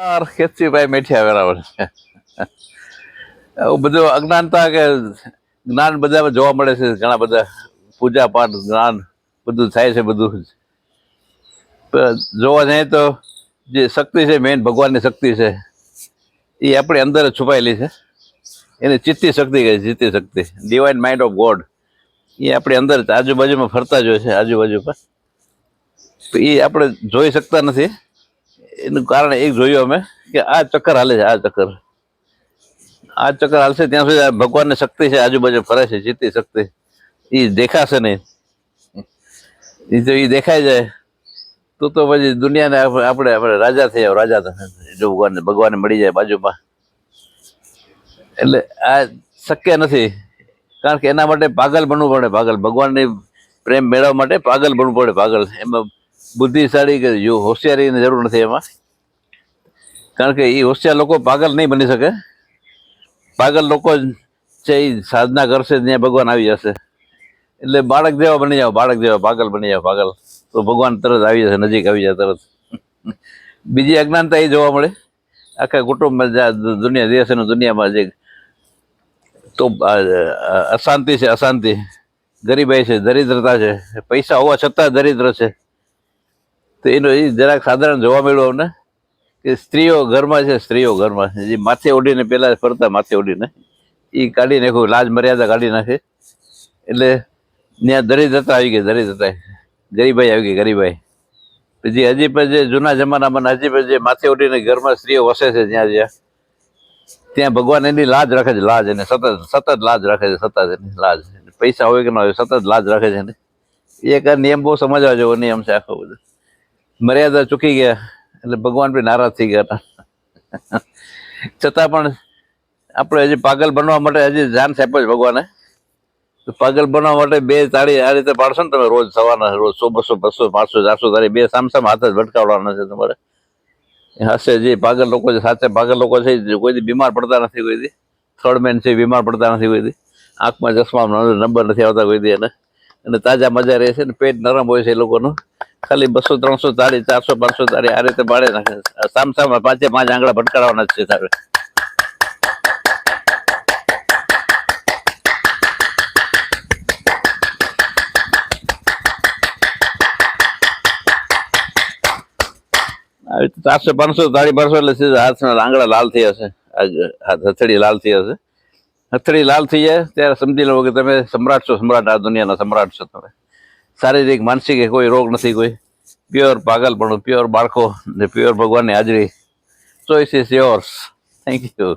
યાર ખેતજીભાઈ મેઠિયા બરાબર છે બધું અજ્ઞાનતા કે જ્ઞાન બધામાં જોવા મળે છે, ઘણા બધા પૂજા પાઠ જ્ઞાન બધું થાય છે, બધું જોવા જઈએ તો જે શક્તિ છે મેઇન ભગવાનની શક્તિ છે, એ આપણી અંદર છુપાયેલી છે. એને ચિત્તી શક્તિ કહે ચિત્તી શક્તિ. ડિવાઇન માઇન્ડ ઓફ ગોડ એ આપણી અંદર આજુબાજુમાં ફરતા જ હોય છે આજુબાજુ પર એ આપણે જોઈ શકતા નથી. એનું કારણ એક જોયું અમે કે આ ચક્કર હાલે છે, આ ચક્કર. આ ચક્કર હાલશે ત્યાં સુધી ભગવાનની શક્તિ છે, આજુબાજુ ફરે છે જીતી શક્તિ. એ દેખાશે નહીં. એ જો એ દેખાઈ જાય, તો તો પછી દુનિયાને આપણે આપણે રાજા થઈ જાવ રાજા જો ભગવાન ભગવાનને મળી જાય બાજુમાં. એટલે આ શક્ય નથી. કારણ કે એના માટે પાગલ બનવું પડે, પાગલ. ભગવાનની પ્રેમ મેળવવા માટે પાગલ બનવું પડે, પાગલ. એમાં બુદ્ધિશાળી કે જો હોશિયારીની જરૂર નથી એમાં. કારણ કે એ હોશિયાર લોકો પાગલ નહીં બની શકે. પાગલ લોકો છે એ સાધના કરશે ત્યાં ભગવાન આવી જશે. એટલે બાળક જેવા બની જાવ બાળક જેવા પાગલ બની જાવ પાગલ. તો ભગવાન તરત આવી જશે, નજીક આવી જાય તરત. બીજી અજ્ઞાનતા એ જોવા મળે. આખા કુટુંબમાં દુનિયા દેશ અને દુનિયામાં જે તો અશાંતિ છે, અશાંતિ. ગરીબાઈ છે, દરિદ્રતા છે. પૈસા હોવા છતાં દરિદ્ર છે. તો એનો એ જરાક સાધારણ જોવા મળ્યું અમને કે સ્ત્રીઓ ઘરમાં છે, સ્ત્રીઓ ઘરમાં જે માથે ઓઢીને પહેલાં ફરતા માથે ઓઢીને એ કાઢી નાખ્યું લાજ મર્યાદા કાઢી નાખે. એટલે ત્યાં દરિદ્રતા આવી ગઈ દરિદ્રતા ગરીબાઈ આવી ગઈ, ગરીબાઈ. પછી હજી પણ જે જૂના જમાનામાં હજી પણ જે માથે ઓઢીને ઘરમાં સ્ત્રીઓ વસે છે જ્યાં જ્યાં, ત્યાં ભગવાન એની લાજ રાખે છે, લાજ એને સતત સતત લાજ રાખે છે, સતત એની લાજ. પૈસા હોય કે ના હોય, સતત લાજ રાખે છે એને. એક નિયમ બહુ સમજવા જેવો નિયમ છે આખો બધો. મર્યાદા ચૂકી ગયા એટલે ભગવાન બી નારાજ થઈ ગયા હતા. છતાં પણ આપણે હજી પાગલ બનવા માટે હજી જાન છે જ ભગવાને. તો પાગલ બનવા માટે બે તાળી આ રીતે પાડશો ને તમે રોજ સવારના, રોજ સો બસો બસો પાંચસો ચારસો તારી બે સામસામ હાથ જ ભટકાવવાના છે તમારે. હશે જે પાગલ લોકો છે, સાચે પાગલ લોકો છે કોઈથી બીમાર પડતા નથી કોઈથી થર્ડ મેન છે, બીમાર પડતા નથી કોઈથી આંખમાં ચશ્મા નંબર નથી આવતા કોઈ દી એને. અને તાજા મજા રહે છે ને, પેટ નરમ હોય છે એ લોકોનું. ખાલી બસો, ત્રણસો તાળી ચારસો, પાંચસો તાળી આ રીતે ભાડે નાખે સામ સામ પાંચે પાંચ આંગળા ભટકાડવાના છે તારે ચારસો, પાંચસો તાળી પાડશો એટલે સીધા હાથના આંગળા લાલ થઈ હશે હથેળી લાલ થઈ હશે હથેળી લાલ થઈ જાય, ત્યારે સમજી લો કે તમે સમ્રાટ છો, સમ્રાટ આ દુનિયાના સમ્રાટ છો તમે. શારીરિક, માનસિક કોઈ રોગ નથી, કોઈ પ્યોર પાગલપણું પ્યોર બાળકો ને પ્યોર ભગવાનની હાજરી. Choice is yours thank you